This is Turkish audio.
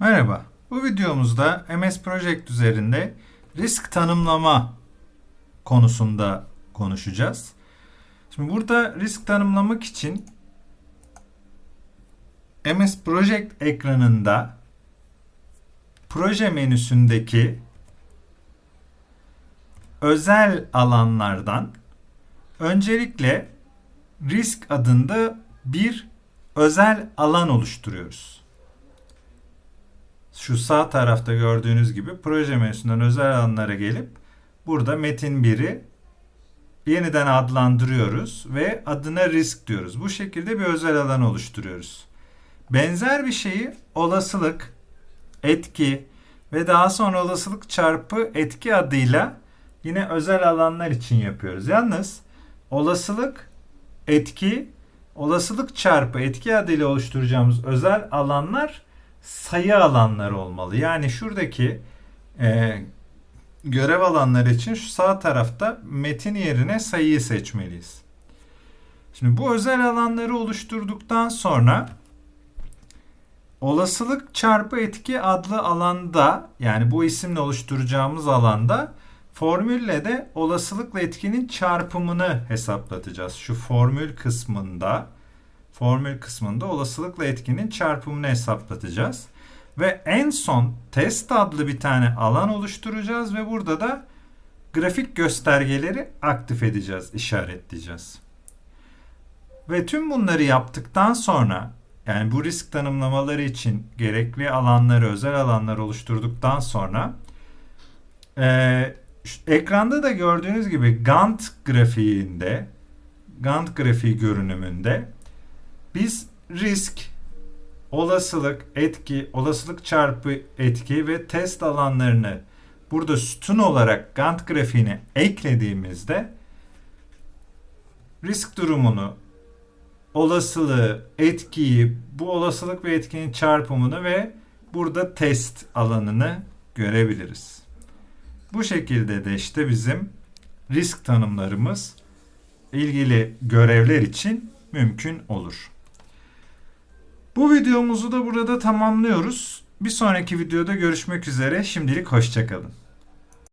Merhaba. Bu videomuzda MS Project üzerinde risk tanımlama konusunda konuşacağız. Şimdi burada risk tanımlamak için MS Project ekranında proje menüsündeki özel alanlardan öncelikle risk adında bir özel alan oluşturuyoruz. Şu sağ tarafta gördüğünüz gibi proje menüsünden özel alanlara gelip burada metin 1'i yeniden adlandırıyoruz ve adına risk diyoruz. Bu şekilde bir özel alan oluşturuyoruz. Benzer bir şeyi olasılık, etki ve daha sonra olasılık çarpı etki adıyla yine özel alanlar için yapıyoruz. Yalnız olasılık, etki, olasılık çarpı etki adıyla oluşturacağımız özel alanlar sayı alanları olmalı. Yani şuradaki e, görev alanları için şu sağ tarafta metin yerine sayıyı seçmeliyiz. Şimdi bu özel alanları oluşturduktan sonra olasılık çarpı etki adlı alanda yani bu isimle oluşturacağımız alanda formülle de olasılıkla etkinin çarpımını hesaplatacağız. Şu formül kısmında formül kısmında olasılıkla etkinin çarpımını hesaplatacağız. Ve en son test adlı bir tane alan oluşturacağız ve burada da grafik göstergeleri aktif edeceğiz, işaretleyeceğiz. Ve tüm bunları yaptıktan sonra yani bu risk tanımlamaları için gerekli alanları, özel alanlar oluşturduktan sonra e, ekranda da gördüğünüz gibi Gantt grafiğinde Gantt grafiği görünümünde biz risk, olasılık, etki, olasılık çarpı etki ve test alanlarını burada sütun olarak Gantt grafiğine eklediğimizde risk durumunu, olasılığı, etkiyi, bu olasılık ve etkinin çarpımını ve burada test alanını görebiliriz. Bu şekilde de işte bizim risk tanımlarımız ilgili görevler için mümkün olur. Bu videomuzu da burada tamamlıyoruz. Bir sonraki videoda görüşmek üzere. Şimdilik hoşçakalın.